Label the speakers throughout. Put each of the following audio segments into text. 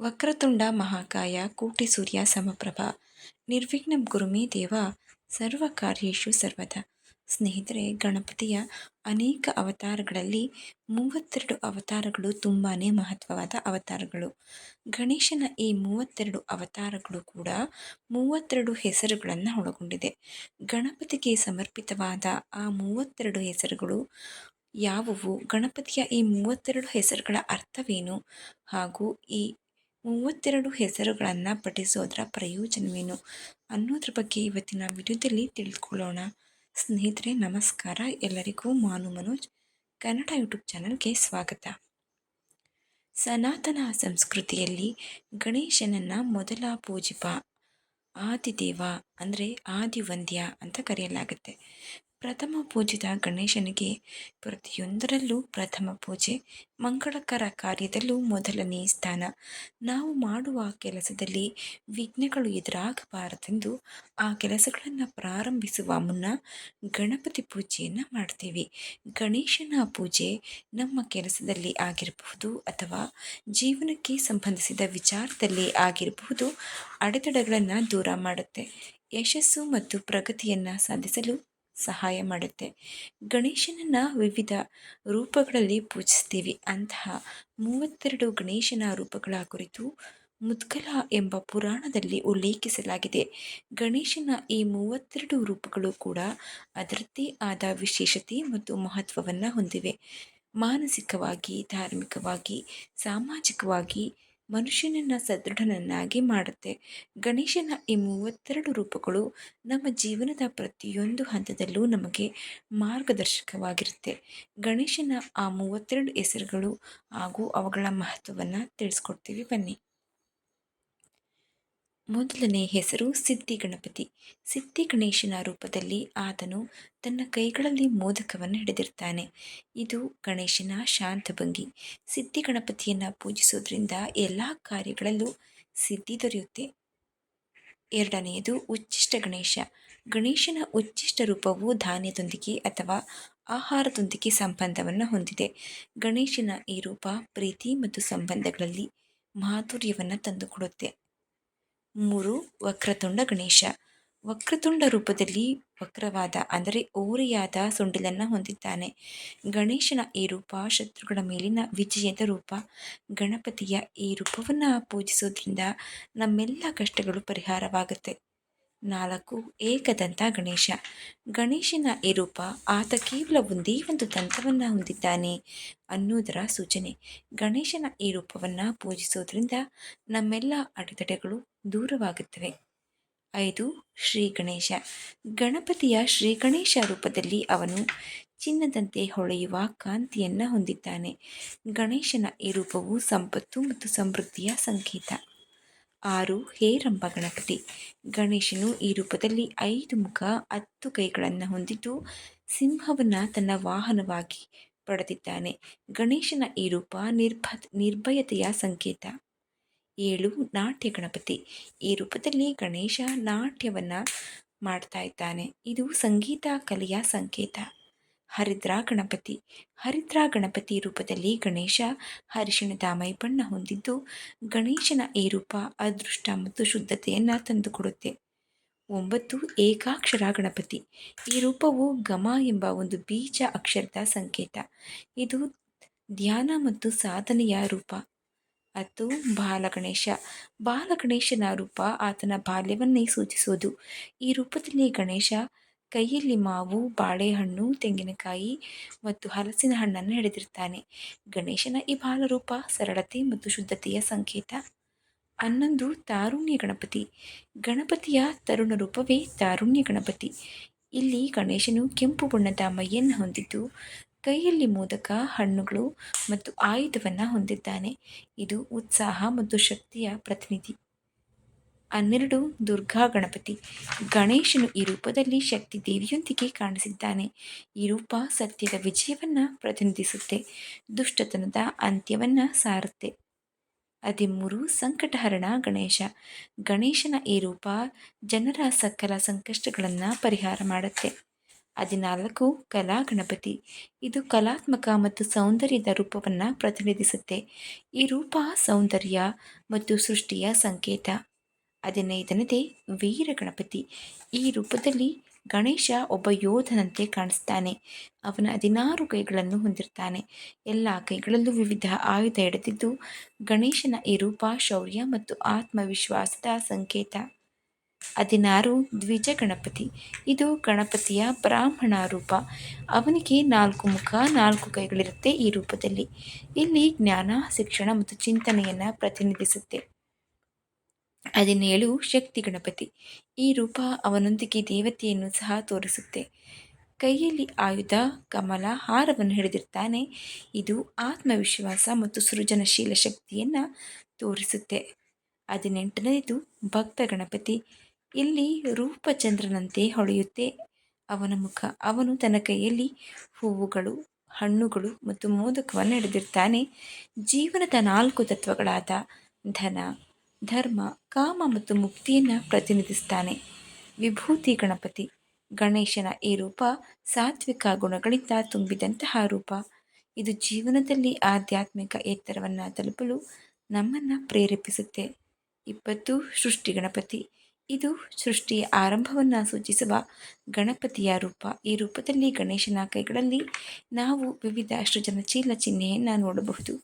Speaker 1: ವಕ್ರತುಂಡ ಮಹಾಕಾಯ ಕೋಟಿ ಸೂರ್ಯ ಸಮಪ್ರಭ. ನಿರ್ವಿಘ್ನ ಗುರುಮೇ ದೇವ, ಸರ್ವ ಕಾರ್ಯೇಶು ಸರ್ವದ ಸ್ನೇಹಿತರೆ, ಗಣಪತಿಯ ಅನೇಕ ಅವತಾರಗಳಲ್ಲಿ ಮೂವತ್ತೆರಡು ಅವತಾರಗಳು ತುಂಬಾ ಮಹತ್ವವಾದ ಅವತಾರಗಳು. ಗಣೇಶನ ಈ ಮೂವತ್ತೆರಡು ಅವತಾರಗಳು ಕೂಡ ಮೂವತ್ತೆರಡು ಹೆಸರುಗಳನ್ನು ಒಳಗೊಂಡಿದೆ. ಗಣಪತಿಗೆ ಸಮರ್ಪಿತವಾದ ಆ ಮೂವತ್ತೆರಡು ಹೆಸರುಗಳು ಯಾವುವು? ಗಣಪತಿಯ ಈ ಮೂವತ್ತೆರಡು ಹೆಸರುಗಳ ಅರ್ಥವೇನು? ಹಾಗೂ ಈ ಮೂವತ್ತೆರಡು ಹೆಸರುಗಳನ್ನು ಪಠಿಸೋದರ ಪ್ರಯೋಜನವೇನು ಅನ್ನೋದ್ರ ಬಗ್ಗೆ ಇವತ್ತಿನ ವಿಡಿಯೋದಲ್ಲಿ ತಿಳಿದುಕೊಳ್ಳೋಣ ಸ್ನೇಹಿತರೆ, ನಮಸ್ಕಾರ. ಎಲ್ಲರಿಗೂ ಮಾನು ಮನೋಜ್, ಕನ್ನಡ ಯೂಟ್ಯೂಬ್ ಚಾನಲ್ಗೆ ಸ್ವಾಗತ. ಸನಾತನ ಸಂಸ್ಕೃತಿಯಲ್ಲಿ ಗಣೇಶನನ್ನು ಮೊದಲ ಪೂಜಿಪ, ಆದಿದೇವ ಅಂದರೆ ಆದಿವಂದ್ಯ ಅಂತ ಕರೆಯಲಾಗುತ್ತೆ. ಪ್ರಥಮ ಪೂಜಿತ ಗಣೇಶನಿಗೆ ಪ್ರತಿಯೊಂದರಲ್ಲೂ ಪ್ರಥಮ ಪೂಜೆ ಮಂಗಳಕರ ಕಾರ್ಯದಲ್ಲೂ ಮೊದಲನೇ ಸ್ಥಾನ. ನಾವು ಮಾಡುವ ಕೆಲಸದಲ್ಲಿ ವಿಘ್ನಗಳು ಎದುರಾಗಬಾರದೆಂದು ಆ ಕೆಲಸಗಳನ್ನು ಪ್ರಾರಂಭಿಸುವ ಮುನ್ನ ಗಣಪತಿ ಪೂಜೆಯನ್ನು ಮಾಡ್ತೀವಿ. ಗಣೇಶನ ಪೂಜೆ ನಮ್ಮ ಕೆಲಸದಲ್ಲಿ ಆಗಿರಬಹುದು ಅಥವಾ ಜೀವನಕ್ಕೆ ಸಂಬಂಧಿಸಿದ ವಿಚಾರದಲ್ಲಿ ಆಗಿರಬಹುದು, ಅಡೆತಡೆಗಳನ್ನು ದೂರ ಮಾಡುತ್ತೆ. ಯಶಸ್ಸು ಮತ್ತು ಪ್ರಗತಿಯನ್ನು ಸಾಧಿಸಲು ಸಹಾಯ ಮಾಡುತ್ತೆ. ಗಣೇಶನನ್ನು ವಿವಿಧ ರೂಪಗಳಲ್ಲಿ ಪೂಜಿಸ್ತೀವಿ. ಅಂತಹ ಮೂವತ್ತೆರಡು ಗಣೇಶನ ರೂಪಗಳ ಕುರಿತು ಮುದ್ಗಲ ಎಂಬ ಪುರಾಣದಲ್ಲಿ ಉಲ್ಲೇಖಿಸಲಾಗಿದೆ. ಗಣೇಶನ ಈ ಮೂವತ್ತೆರಡು ರೂಪಗಳು ಕೂಡ ಅದರದ್ದೇ ಆದ ವಿಶೇಷತೆ ಮತ್ತು ಮಹತ್ವವನ್ನು ಹೊಂದಿವೆ. ಮಾನಸಿಕವಾಗಿ, ಧಾರ್ಮಿಕವಾಗಿ, ಸಾಮಾಜಿಕವಾಗಿ ಮನುಷ್ಯನನ್ನು ಸದೃಢನನ್ನಾಗಿ ಮಾಡುತ್ತೆ. ಗಣೇಶನ ಈ ಮೂವತ್ತೆರಡು ರೂಪಗಳು ನಮ್ಮ ಜೀವನದ ಪ್ರತಿಯೊಂದು ಹಂತದಲ್ಲೂ ನಮಗೆ ಮಾರ್ಗದರ್ಶಕವಾಗಿರುತ್ತೆ. ಗಣೇಶನ ಆ ಮೂವತ್ತೆರಡು ಹೆಸರುಗಳು ಹಾಗೂ ಅವುಗಳ ಮಹತ್ವವನ್ನು ತಿಳಿಸ್ಕೊಡ್ತೀವಿ ಬನ್ನಿ. ಮೊದಲನೇ ಹೆಸರು ಸಿದ್ಧಿ ಗಣಪತಿ. ಸಿದ್ಧಿ ಗಣೇಶನ ರೂಪದಲ್ಲಿ ಆತನು ತನ್ನ ಕೈಗಳಲ್ಲಿ ಮೋದಕವನ್ನು ಹಿಡಿದಿರ್ತಾನೆ ಇದು ಗಣೇಶನ ಶಾಂತ ಭಂಗಿ. ಸಿದ್ಧಿ ಗಣಪತಿಯನ್ನು ಪೂಜಿಸೋದ್ರಿಂದ ಎಲ್ಲ ಕಾರ್ಯಗಳಲ್ಲೂ ಸಿದ್ಧಿ ದೊರೆಯುತ್ತೆ. ಎರಡನೆಯದು ಉಚ್ಚಿಷ್ಟ ಗಣೇಶ. ಗಣೇಶನ ಉಚ್ಚಿಷ್ಟ ರೂಪವು ಧಾನ್ಯದೊಂದಿಗೆ ಅಥವಾ ಆಹಾರದೊಂದಿಗೆ ಸಂಬಂಧವನ್ನು ಹೊಂದಿದೆ. ಗಣೇಶನ ಈ ರೂಪ ಪ್ರೀತಿ ಮತ್ತು ಸಂಬಂಧಗಳಲ್ಲಿ ಮಾಧುರ್ಯವನ್ನು ತಂದುಕೊಡುತ್ತೆ. ಮೂರು ವಕ್ರತುಂಡ ಗಣೇಶ. ವಕ್ರತುಂಡ ರೂಪದಲ್ಲಿ ವಕ್ರವಾದ, ಅಂದರೆ ಓರೆಯಾದ ಸೊಂಡಿಲನ್ನು ಹೊಂದಿದ್ದಾನೆ. ಗಣೇಶನ ಈ ರೂಪ ಶತ್ರುಗಳ ಮೇಲಿನ ವಿಜಯದ ರೂಪ. ಗಣಪತಿಯ ಈ ರೂಪವನ್ನು ಪೂಜಿಸೋದ್ರಿಂದ ನಮ್ಮೆಲ್ಲ ಕಷ್ಟಗಳು ಪರಿಹಾರವಾಗುತ್ತೆ. ನಾಲ್ಕು, ಏಕದಂತ ಗಣೇಶ. ಗಣೇಶನ ಈ ರೂಪ ಆತ ಕೇವಲ ಒಂದೇ ಒಂದು ದಂತವನ್ನು ಹೊಂದಿದ್ದಾನೆ ಅನ್ನೋದರ ಸೂಚನೆ. ಗಣೇಶನ ಈ ರೂಪವನ್ನು ಪೂಜಿಸೋದ್ರಿಂದ ನಮ್ಮೆಲ್ಲ ಅಡೆತಡೆಗಳು ದೂರವಾಗುತ್ತವೆ. ಐದು, ಶ್ರೀ ಗಣೇಶ. ಗಣಪತಿಯ ಶ್ರೀ ಗಣೇಶ ರೂಪದಲ್ಲಿ ಅವನು ಚಿನ್ನದಂತೆ ಹೊಳೆಯುವ ಕಾಂತಿಯನ್ನು ಹೊಂದಿದ್ದಾನೆ. ಗಣೇಶನ ಈ ರೂಪವು ಸಂಪತ್ತು ಮತ್ತು ಸಮೃದ್ಧಿಯ ಸಂಕೇತ. ಆರು ಹೇರಂಬ ಗಣಪತಿ. ಗಣೇಶನು ಈ ರೂಪದಲ್ಲಿ ಐದು ಮುಖ, ಹತ್ತು ಕೈಗಳನ್ನು ಹೊಂದಿದ್ದು ಸಿಂಹವನ್ನು ತನ್ನ ವಾಹನವಾಗಿ ಪಡೆದಿದ್ದಾನೆ. ಗಣೇಶನ ಈ ರೂಪ ನಿರ್ಭ ನಿರ್ಭಯತೆಯ ಸಂಕೇತ. ಏಳು ನಾಟ್ಯ ಗಣಪತಿ. ಈ ರೂಪದಲ್ಲಿ ಗಣೇಶ ನಾಟ್ಯವನ್ನು ಮಾಡ್ತಾ ಇದ್ದಾನೆ. ಇದು ಸಂಗೀತ ಕಲೆಯ ಸಂಕೇತ. ಹರಿದ್ರಾ ಗಣಪತಿ. ಹರಿದ್ರಾ ಗಣಪತಿ ರೂಪದಲ್ಲಿ ಗಣೇಶ ಹರಿಶಿಣದ ಮೈಬಣ್ಣ ಹೊಂದಿದ್ದು, ಗಣೇಶನ ಈ ರೂಪ ಅದೃಷ್ಟ ಮತ್ತು ಶುದ್ಧತೆಯನ್ನು ತಂದುಕೊಡುತ್ತೆ. ಒಂಬತ್ತು ಏಕಾಕ್ಷರ ಗಣಪತಿ. ಈ ರೂಪವು ಗಮ ಎಂಬ ಒಂದು ಬೀಜ ಅಕ್ಷರದ ಸಂಕೇತ. ಇದು ಧ್ಯಾನ ಮತ್ತು ಸಾಧನೆಯ ರೂಪ. ಮತ್ತು ಬಾಲಗಣೇಶ. ಬಾಲಗಣೇಶನ ರೂಪ ಆತನ ಬಾಲ್ಯವನ್ನೇ ಸೂಚಿಸೋದು. ಈ ರೂಪದಲ್ಲಿ ಗಣೇಶ ಕೈಯಲ್ಲಿ ಮಾವು, ಬಾಳೆಹಣ್ಣು, ತೆಂಗಿನಕಾಯಿ ಮತ್ತು ಹಲಸಿನ ಹಣ್ಣನ್ನು ಹಿಡಿದಿರ್ತಾನೆ ಗಣೇಶನ ಈ ಬಾಲರೂಪ ಸರಳತೆ ಮತ್ತು ಶುದ್ಧತೆಯ ಸಂಕೇತ. ಹನ್ನೊಂದು ತಾರುಣ್ಯ ಗಣಪತಿ. ಗಣಪತಿಯ ತರುಣ ರೂಪವೇ ತಾರುಣ್ಯ ಗಣಪತಿ. ಇಲ್ಲಿ ಗಣೇಶನು ಕೆಂಪು ಬಣ್ಣದ ಮೈಯನ್ನು ಹೊಂದಿದ್ದು ಕೈಯಲ್ಲಿ ಮೋದಕ, ಹಣ್ಣುಗಳು ಮತ್ತು ಆಯುಧವನ್ನು ಹೊಂದಿದ್ದಾನೆ. ಇದು ಉತ್ಸಾಹ ಮತ್ತು ಶಕ್ತಿಯ ಪ್ರತಿನಿಧಿ. ಹನ್ನೆರಡು ದುರ್ಗಾ ಗಣಪತಿ. ಗಣೇಶನು ಈ ರೂಪದಲ್ಲಿ ಶಕ್ತಿ ದೇವಿಯೊಂದಿಗೆ ಕಾಣಿಸಿದ್ದಾನೆ. ಈ ರೂಪ ಸತ್ಯದ ವಿಜಯವನ್ನು ಪ್ರತಿನಿಧಿಸುತ್ತೆ, ದುಷ್ಟತನದ ಅಂತ್ಯವನ್ನು ಸಾರುತ್ತೆ. ಹದಿಮೂರು ಸಂಕಟಹರಣ ಗಣೇಶ. ಗಣೇಶನ ಈ ರೂಪ ಜನರ ಸಕಲ ಸಂಕಷ್ಟಗಳನ್ನು ಪರಿಹಾರ ಮಾಡುತ್ತೆ. ಹದಿನಾಲ್ಕು ಕಲಾ ಗಣಪತಿ. ಇದು ಕಲಾತ್ಮಕ ಮತ್ತು ಸೌಂದರ್ಯದ ರೂಪವನ್ನು ಪ್ರತಿನಿಧಿಸುತ್ತೆ. ಈ ರೂಪ ಸೌಂದರ್ಯ ಮತ್ತು ಸೃಷ್ಟಿಯ ಸಂಕೇತ. ಹದಿನೈದನದೇ ವೀರ ಗಣಪತಿ. ಈ ರೂಪದಲ್ಲಿ ಗಣೇಶ ಒಬ್ಬ ಯೋಧನಂತೆ ಕಾಣಿಸ್ತಾನೆ. ಅವನ ಹದಿನಾರು ಕೈಗಳನ್ನು ಹೊಂದಿರ್ತಾನೆ. ಎಲ್ಲ ಕೈಗಳಲ್ಲೂ ವಿವಿಧ ಆಯುಧ ಹಿಡಿದಿದ್ದು ಗಣೇಶನ ಈ ರೂಪ ಶೌರ್ಯ ಮತ್ತು ಆತ್ಮವಿಶ್ವಾಸದ ಸಂಕೇತ. ಹದಿನಾರು ದ್ವಿಜ ಗಣಪತಿ. ಇದು ಗಣಪತಿಯ ಬ್ರಾಹ್ಮಣ ರೂಪ. ಅವನಿಗೆ ನಾಲ್ಕು ಮುಖ, ನಾಲ್ಕು ಕೈಗಳಿರುತ್ತೆ ಈ ರೂಪದಲ್ಲಿ. ಇಲ್ಲಿ ಜ್ಞಾನ, ಶಿಕ್ಷಣ ಮತ್ತು ಚಿಂತನೆಯನ್ನು ಪ್ರತಿನಿಧಿಸುತ್ತೆ. ಹದಿನೇಳು ಶಕ್ತಿ ಗಣಪತಿ. ಈ ರೂಪ ಅವನೊಂದಿಗೆ ದೇವತೆಯನ್ನು ಸಹ ತೋರಿಸುತ್ತೆ. ಕೈಯಲ್ಲಿ ಆಯುಧ, ಕಮಲ, ಹಾರವನ್ನು ಹಿಡಿದಿರ್ತಾನೆ. ಇದು ಆತ್ಮವಿಶ್ವಾಸ ಮತ್ತು ಸೃಜನಶೀಲ ಶಕ್ತಿಯನ್ನು ತೋರಿಸುತ್ತೆ. ಹದಿನೆಂಟನೇದು ಭಕ್ತ ಗಣಪತಿ. ಇಲ್ಲಿ ರೂಪಚಂದ್ರನಂತೆ ಹೊಳೆಯುತ್ತೆ ಅವನ ಮುಖ. ಅವನು ತನ್ನ ಕೈಯಲ್ಲಿ ಹೂವುಗಳು, ಹಣ್ಣುಗಳು ಮತ್ತು ಮೋದಕವನ್ನು ಹಿಡಿದಿರ್ತಾನೆ ಜೀವನದ ನಾಲ್ಕು ತತ್ವಗಳಾದ ಧನ, ಧರ್ಮ, ಕಾಮ ಮತ್ತು ಮುಕ್ತಿಯನ್ನು ಪ್ರತಿನಿಧಿಸ್ತಾನೆ. ವಿಭೂತಿ, ಗಣಪತಿ, ಗಣೇಶನ ಈ ರೂಪ ಸಾತ್ವಿಕ ಗುಣಗಳಿಂದ ತುಂಬಿದಂತಹ ರೂಪ. ಇದು ಜೀವನದಲ್ಲಿ ಆಧ್ಯಾತ್ಮಿಕ ಎತ್ತರವನ್ನು ತಲುಪಲು ನಮ್ಮನ್ನು ಪ್ರೇರೇಪಿಸುತ್ತೆ. ಇಪ್ಪತ್ತು ಸೃಷ್ಟಿ ಗಣಪತಿ. ಇದು ಸೃಷ್ಟಿಯ ಆರಂಭವನ್ನು ಸೂಚಿಸುವ ಗಣಪತಿಯ ರೂಪ. ಈ ರೂಪದಲ್ಲಿ ಗಣೇಶನ ಕೈಗಳಲ್ಲಿ ನಾವು ವಿವಿಧ ಸೃಜನಶೀಲ ಚಿಹ್ನೆಯನ್ನು ನೋಡಬಹುದು.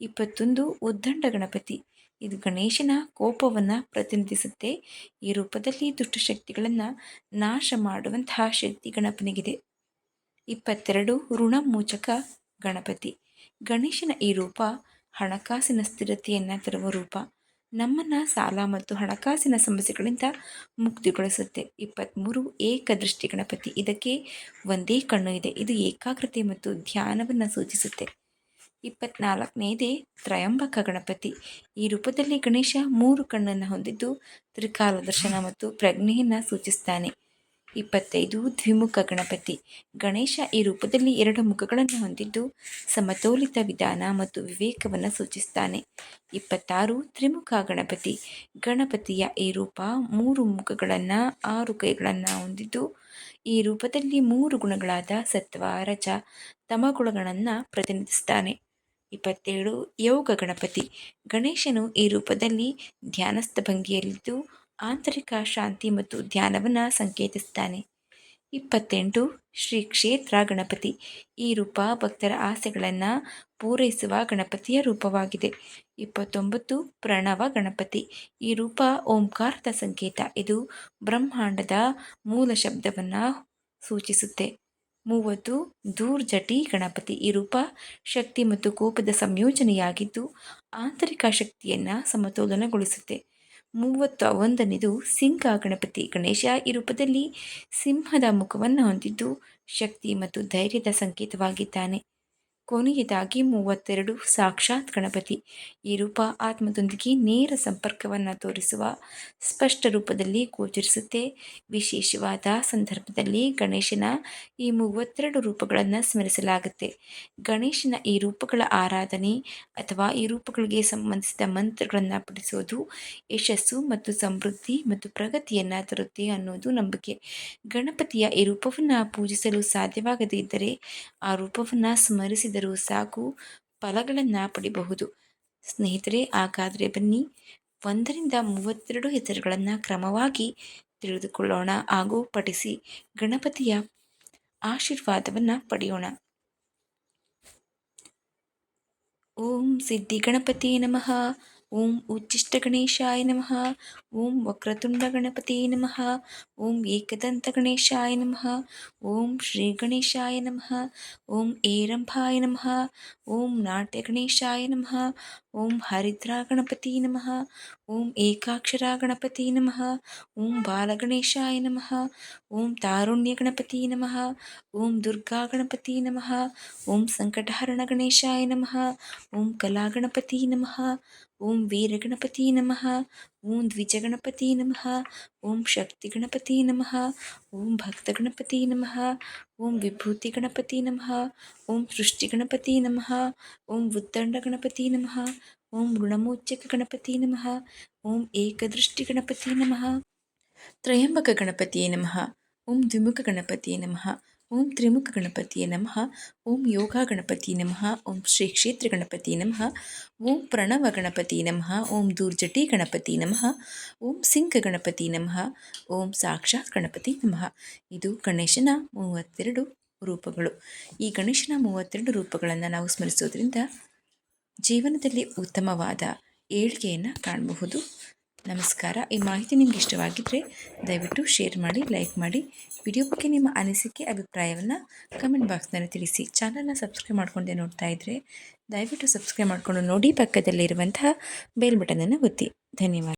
Speaker 1: ಇಪ್ಪತ್ತೊಂದು ಉದ್ದಂಡ ಗಣಪತಿ. ಇದು ಗಣೇಶನ ಕೋಪವನ್ನು ಪ್ರತಿನಿಧಿಸುತ್ತೆ. ಈ ರೂಪದಲ್ಲಿ ದುಷ್ಟಶಕ್ತಿಗಳನ್ನು ನಾಶ ಮಾಡುವಂತಹ ಶಕ್ತಿ ಗಣಪನಿಗಿದೆ. ಇಪ್ಪತ್ತೆರಡು ಋಣಮೋಚಕ ಗಣಪತಿ. ಗಣೇಶನ ಈ ರೂಪ ಹಣಕಾಸಿನ ಸ್ಥಿರತೆಯನ್ನು ತರುವ ರೂಪ. ನಮ್ಮನ್ನು ಸಾಲ ಮತ್ತು ಹಣಕಾಸಿನ ಸಮಸ್ಯೆಗಳಿಂದ ಮುಕ್ತಿಗೊಳಿಸುತ್ತೆ. ಇಪ್ಪತ್ತ್ಮೂರು ಏಕದೃಷ್ಟಿ ಗಣಪತಿ. ಇದಕ್ಕೆ ಒಂದೇ ಕಣ್ಣು ಇದೆ. ಇದು ಏಕಾಗ್ರತೆ ಮತ್ತು ಧ್ಯಾನವನ್ನು ಸೂಚಿಸುತ್ತೆ. ಇಪ್ಪತ್ನಾಲ್ಕನೇದೇ ತ್ರಯಂಬಕ ಗಣಪತಿ. ಈ ರೂಪದಲ್ಲಿ ಗಣೇಶ ಮೂರು ಕಣ್ಣನ್ನು ಹೊಂದಿದ್ದು ತ್ರಿಕಾಲ ದರ್ಶನ ಮತ್ತು ಪ್ರಜ್ಞೆಯನ್ನು ಸೂಚಿಸ್ತಾನೆ. ಇಪ್ಪತ್ತೈದು ದ್ವಿಮುಖ ಗಣಪತಿ. ಗಣೇಶ ಈ ರೂಪದಲ್ಲಿ ಎರಡು ಮುಖಗಳನ್ನು ಹೊಂದಿದ್ದು, ಸಮತೋಲಿತ ವಿಧಾನ ಮತ್ತು ವಿವೇಕವನ್ನು ಸೂಚಿಸ್ತಾನೆ. ಇಪ್ಪತ್ತಾರು ತ್ರಿಮುಖ ಗಣಪತಿ. ಗಣಪತಿಯ ಈ ರೂಪ ಮೂರು ಮುಖಗಳನ್ನು ಆರು ಕೈಗಳನ್ನು ಹೊಂದಿದ್ದು, ಈ ರೂಪದಲ್ಲಿ ಮೂರು ಗುಣಗಳಾದ ಸತ್ವ, ರಜ, ತಮಗುಣಗಳನ್ನು ಪ್ರತಿನಿಧಿಸ್ತಾನೆ. ಇಪ್ಪತ್ತೇಳು ಯೋಗ ಗಣಪತಿ. ಗಣೇಶನು ಈ ರೂಪದಲ್ಲಿ ಧ್ಯಾನಸ್ಥ ಭಂಗಿಯಲ್ಲಿದ್ದು ಆಂತರಿಕ ಶಾಂತಿ ಮತ್ತು ಧ್ಯಾನವನ್ನು ಸಂಕೇತಿಸ್ತಾನೆ. ಇಪ್ಪತ್ತೆಂಟು. ಶ್ರೀ ಕ್ಷೇತ್ರ ಗಣಪತಿ. ಈ ರೂಪ ಭಕ್ತರ ಆಸೆಗಳನ್ನು ಪೂರೈಸುವ ಗಣಪತಿಯ ರೂಪವಾಗಿದೆ. ಇಪ್ಪತ್ತೊಂಬತ್ತು. ಪ್ರಣವ ಗಣಪತಿ. ಈ ರೂಪ ಓಂಕಾರದ ಸಂಕೇತ. ಇದು ಬ್ರಹ್ಮಾಂಡದ ಮೂಲ ಶಬ್ದವನ್ನು ಸೂಚಿಸುತ್ತೆ. ಮೂವತ್ತು. ದೂರ್ಜಟಿ ಗಣಪತಿ. ಈ ರೂಪ ಶಕ್ತಿ ಮತ್ತು ಕೋಪದ ಸಂಯೋಜನೆಯಾಗಿದ್ದು ಆಂತರಿಕ ಶಕ್ತಿಯನ್ನು ಸಮತೋಲನಗೊಳಿಸುತ್ತೆ. ಮೂವತ್ತ ಒಂದನೇದು ಸಿಂಹ ಗಣಪತಿ. ಗಣೇಶ ಈ ರೂಪದಲ್ಲಿ ಸಿಂಹದ ಮುಖವನ್ನು ಹೊಂದಿದ್ದು ಶಕ್ತಿ ಮತ್ತು ಧೈರ್ಯದ ಸಂಕೇತವಾಗಿದ್ದಾನೆ. ಕೊನೆಯದಾಗಿ ಮೂವತ್ತೆರಡು ಸಾಕ್ಷಾತ್ ಗಣಪತಿ. ಈ ರೂಪ ಆತ್ಮದೊಂದಿಗೆ ನೇರ ಸಂಪರ್ಕವನ್ನು ತೋರಿಸುವ ಸ್ಪಷ್ಟ ರೂಪದಲ್ಲಿ ಗೋಚರಿಸುತ್ತೆ. ವಿಶೇಷವಾದ ಸಂದರ್ಭದಲ್ಲಿ ಗಣೇಶನ ಈ ಮೂವತ್ತೆರಡು ರೂಪಗಳನ್ನು ಸ್ಮರಿಸಲಾಗುತ್ತೆ. ಗಣೇಶನ ಈ ರೂಪಗಳ ಆರಾಧನೆ ಅಥವಾ ಈ ರೂಪಗಳಿಗೆ ಸಂಬಂಧಿಸಿದ ಮಂತ್ರಗಳನ್ನು ಪಡಿಸೋದು ಯಶಸ್ಸು ಮತ್ತು ಸಮೃದ್ಧಿ ಮತ್ತು ಪ್ರಗತಿಯನ್ನು ತರುತ್ತೆ ಅನ್ನೋದು ನಂಬಿಕೆ. ಗಣಪತಿಯ ಈ ರೂಪವನ್ನು ಪೂಜಿಸಲು ಸಾಧ್ಯವಾಗದೇ ಇದ್ದರೆ ಆ ರೂಪವನ್ನು ಸ್ಮರಿಸಿದ ಸಾಕು, ಫಲಗಳನ್ನು ಪಡಿಬಹುದು. ಸ್ನೇಹಿತರೆ, ಹಾಗಾದರೆ ಬನ್ನಿ, ಒಂದರಿಂದ ಮೂವತ್ತೆರಡು ಹೆಸರುಗಳನ್ನು ಕ್ರಮವಾಗಿ ತಿಳಿದುಕೊಳ್ಳೋಣ ಹಾಗೂ ಪಠಿಸಿ ಗಣಪತಿಯ ಆಶೀರ್ವಾದವನ್ನು ಪಡೆಯೋಣ. ಓಂ ಸಿದ್ಧಿ ಗಣಪತಿ ನಮಃ. ಓಂ ಉಚ್ಚಿಷ್ಟ ಗಣೇಶಾಯ ನಮಃ ಓಂ ವಕ್ರತುಂಡ ಗಣಪತಿ ನಮಃ ಓಂ ಏಕದಂತ ಗಣೇಶಾಯ ನಮಃ ಓಂ ಶ್ರೀ ಗಣೇಶಾಯ ನಮಃ ಓಂ ಏರಂಭಾಯ ನಮಃ ಓಂ ನಾಟ್ಯ ಗಣೇಶಾಯ ನಮಃ ಓಂ ಹರಿದ್ರಾ ಗಣಪತಿ ನಮಃ ಓಂ ಏಕಾಕ್ಷರ ಗಣಪತಿ ನಮಃ ಓಂ ಬಾಲಗಣೇಶಾಯ ನಮಃ ಓಂ ತಾರುಣ್ಯ ಗಣಪತಿ ನಮಃ ಓಂ ದುರ್ಗಾ ಗಣಪತಿ ನಮಃ ಓಂ ಸಂಕಟಹರಣ ಗಣೇಶಾಯ ನಮಃ ಓಂ ಕಲಾಗಣಪತಿ ನಮಃ ಓಂ ವೀರಗಣಪತಿ ನಮಃ ಓಂ ದ್ವಿಜಗಣಪತಿ ನಮಃ ಓಂ ಶಕ್ತಿ ಗಣಪತಿ ನಮಃ ಓಂ ಭಕ್ತ ಗಣಪತಿ ನಮಃ ಓಂ ವಿಭೂತಿ ಗಣಪತಿ ನಮಃ ಓಂ ಸೃಷ್ಟಿ ಗಣಪತಿ ನಮಃ ಓಂ ಉದ್ದಂಡ ಗಣಪತಿ ನಮಃ ಓಂ ಗುಣಮೋಚಕ ಗಣಪತಿ ನಮಃ ಓಂ ಏಕದೃಷ್ಟಿ ಗಣಪತಿ ನಮಃ ತ್ರಯಂಬಕ ಗಣಪತಿಯೇ ನಮಃ ಓಂ ದ್ವಿಮುಖ ಗಣಪತಿಯೇ ನಮಃ ಓಂ ತ್ರಿಮುಖ ಗಣಪತಿಯ ನಮಃ. ಓಂ ಯೋಗ ಗಣಪತಿ ನಮಃ. ಓಂ ಶ್ರೀ ಕ್ಷೇತ್ರ ಗಣಪತಿ ನಮಃ. ಓಂ ಪ್ರಣವ ಗಣಪತಿ ನಮಃ. ಓಂ ದೂರ್ಜಟಿ ಗಣಪತಿ ನಮಃ. ಓಂ ಸಿಂಕ ಗಣಪತಿ ನಮಃ. ಓಂ ಸಾಕ್ಷಾತ್ ಗಣಪತಿ ನಮಃ. ಇದು ಗಣೇಶನ ಮೂವತ್ತೆರಡು ರೂಪಗಳು. ಈ ಗಣೇಶನ ಮೂವತ್ತೆರಡು ರೂಪಗಳನ್ನು ನಾವು ಸ್ಮರಿಸೋದ್ರಿಂದ ಜೀವನದಲ್ಲಿ ಉತ್ತಮವಾದ ಏಳಿಗೆಯನ್ನು ಕಾಣಬಹುದು. ನಮಸ್ಕಾರ. ಈ ಮಾಹಿತಿ ನಿಮ್ಗೆ ಇಷ್ಟವಾಗಿದ್ದರೆ ದಯವಿಟ್ಟು ಶೇರ್ ಮಾಡಿ, ಲೈಕ್ ಮಾಡಿ. ವಿಡಿಯೋ ಬಗ್ಗೆ ನಿಮ್ಮ ಅನಿಸಿಕೆ, ಅಭಿಪ್ರಾಯವನ್ನು ಕಮೆಂಟ್ ಬಾಕ್ಸ್ನಲ್ಲಿ ತಿಳಿಸಿ. ಚಾನಲ್ನ ಸಬ್ಸ್ಕ್ರೈಬ್ ಮಾಡ್ಕೊಂಡೆ ನೋಡ್ತಾ ಇದ್ದರೆ ದಯವಿಟ್ಟು ಸಬ್ಸ್ಕ್ರೈಬ್ ಮಾಡಿಕೊಂಡು ನೋಡಿ ಪಕ್ಕದಲ್ಲಿರುವಂತಹ ಬೇಲ್ ಬಟನನ್ನು ಒತ್ತಿ. ಧನ್ಯವಾದ.